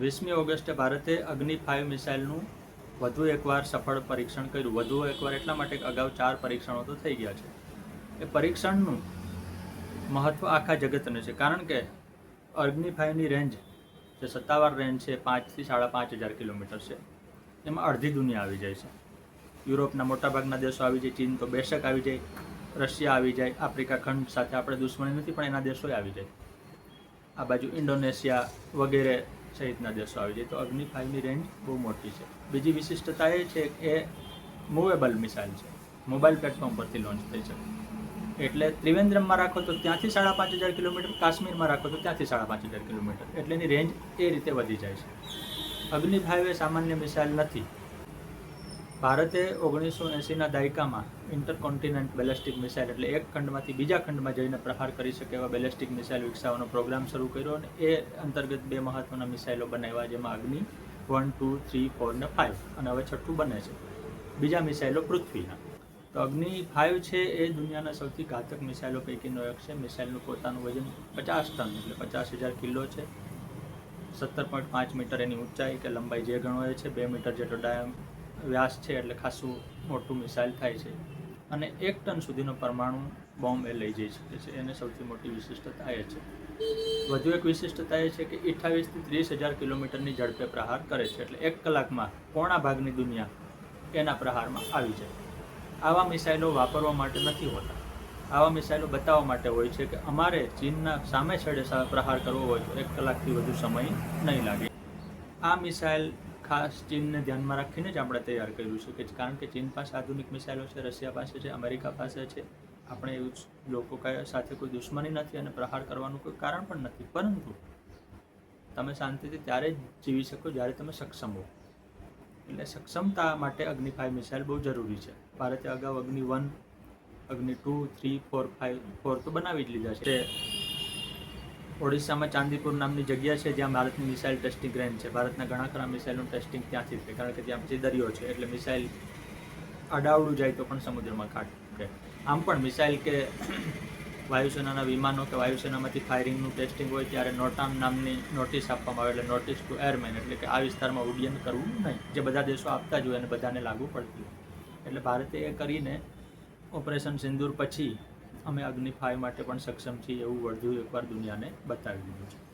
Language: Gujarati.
વીસમી ઓગસ્ટે ભારતે અગ્નિ ફાઇવ મિસાઇલનું વધુ એકવાર સફળ પરીક્ષણ કર્યું. વધુ એકવાર એટલા માટે અગાઉ ચાર પરીક્ષણો તો થઈ ગયા છે. એ પરીક્ષણનું મહત્ત્વ આખા જગતને છે. કારણ કે અગ્નિ ફાઇવની રેન્જ, જે સત્તાવાર રેન્જ છે, પાંચથી સાડા પાંચ હજાર કિલોમીટર છે. એમાં અડધી દુનિયા આવી જાય છે. યુરોપના મોટાભાગના દેશો આવી જાય, ચીન તો બેશક આવી જાય, રશિયા આવી જાય, આફ્રિકા ખંડ સાથે આપણે દુશ્મની નથી, પણ એના દેશોએ આવી જાય. આ બાજુ ઇન્ડોનેશિયા વગેરે સહિતના દેશો આવી જાય તો અગ્નિ ફાઇવની રેન્જ બહુ મોટી છે. બીજી વિશિષ્ટતા એ છે કે એ મૂવેબલ મિસાઇલ છે. મોબાઈલ પ્લેટફોર્મ પરથી લોન્ચ થઈ શકે. એટલે ત્રિવેન્દ્રમમાં રાખો તો ત્યાંથી સાડા પાંચ હજાર કિલોમીટર, કાશ્મીરમાં રાખો તો ત્યાંથી સાડા પાંચ હજાર કિલોમીટર. એટલે એની રેન્જ એ રીતે વધી જાય છે. અગ્નિ ફાઇવ એ સામાન્ય મિસાઇલ નથી. ભારતે ઓગણીસો એંસીના દાયકામાં ઇન્ટરકોન્ટિનેન્ટ બેલેસ્ટિક મિસાઇલ એટલે એક ખંડમાંથી બીજા ખંડમાં જઈને પ્રહાર કરી શકે એવા બેલેસ્ટિક મિસાઇલ વિકસાવવાનો પ્રોગ્રામ શરૂ કર્યો અને એ અંતર્ગત બે મહત્ત્વના મિસાઇલો બનાવ્યા, જેમાં Agni, one, two, three, four ને ફાઇવ અને હવે છઠ્ઠું બને છે. બીજા મિસાઇલો પૃથ્વીના. તો અગ્નિ ફાઇવ છે એ દુનિયાના સૌથી ઘાતક મિસાઇલો પૈકીનો એક છે. મિસાઇલનું પોતાનું વજન પચાસ ટન એટલે પચાસ હજાર કિલો છે. સત્તર પોઈન્ટ પાંચ મીટર એની ઊંચાઈ કે લંબાઈ જે ગણો છે, બે મીટર જેટલો ડાયમ વ્યાસ છે એટલે ખાસું મોટું મિસાઇલ થાય છે. અને એક ટન સુધીનો પરમાણુ બોમ્બ એ લઈ જઈ શકે છે. એને સૌથી મોટી વિશિષ્ટતા એ છે. વધુ એક વિશિષ્ટતા એ છે કે અઠ્ઠાવીસથી ત્રીસ હજાર કિલોમીટરની ઝડપે પ્રહાર કરે છે. એટલે એક કલાકમાં પોણા ભાગની દુનિયા એના પ્રહારમાં આવી જાય. આવા મિસાઇલો વાપરવા માટે નથી હોતા. આવા મિસાઇલો બતાવવા માટે હોય છે કે અમારે ચીનના સામે છેડે પ્રહાર કરવો હોય તો એક કલાકથી વધુ સમય નહીં લાગે. આ મિસાઇલ ખાસ ચીનને ધ્યાનમાં રાખીને જ આપણે તૈયાર કર્યું છે કે કારણ કે ચીન પાસે આધુનિક મિસાઇલો છે, રશિયા પાસે છે, અમેરિકા પાસે છે. આપણે એવું લોકો સાથે કોઈ દુશ્મની નથી અને પ્રહાર કરવાનું કોઈ કારણ પણ નથી. પરંતુ તમે શાંતિથી ત્યારે જ જીવી શકો જ્યારે તમે સક્ષમ હો. એટલે સક્ષમતા માટે અગ્નિ ફાઇવ મિસાઇલ બહુ જરૂરી છે. ભારતે અગાઉ Agni one, Agni two, three, four, five, four તો બનાવી જ લીધા છે. ઓડિશામાં ચાંદીપુર નામની જગ્યા છે જ્યાં ભારતની મિસાઇલ ટેસ્ટિંગ રેન્જ છે. ભારતના ઘણા ખરા મિસાઇલનું ટેસ્ટિંગ ત્યાંથી થાય, કારણ કે ત્યાં પછી દરિયો છે, એટલે મિસાઇલ અડાવડું જાય તો પણ સમુદ્રમાં કાટ કે. આમ પણ મિસાઇલ કે વાયુસેનાના વિમાનો કે વાયુસેનામાંથી ફાયરિંગનું ટેસ્ટિંગ હોય ત્યારે નોટામ નામની નોટિસ આપવામાં આવે, એટલે નોટિસ ટુ એરમેન, એટલે કે આ વિસ્તારમાં ઉડ્ડયન કરવું નહીં. જે બધા દેશો આપતા જ હોય અને બધાને લાગુ પડતી હોય. એટલે ભારતે એ કરીને ઓપરેશન સિંદૂર પછી અમે અગ્નિફાય માટે પણ સક્ષમ છીએ એવું વધુ એકવાર દુનિયાને બતાવી દીધું છે.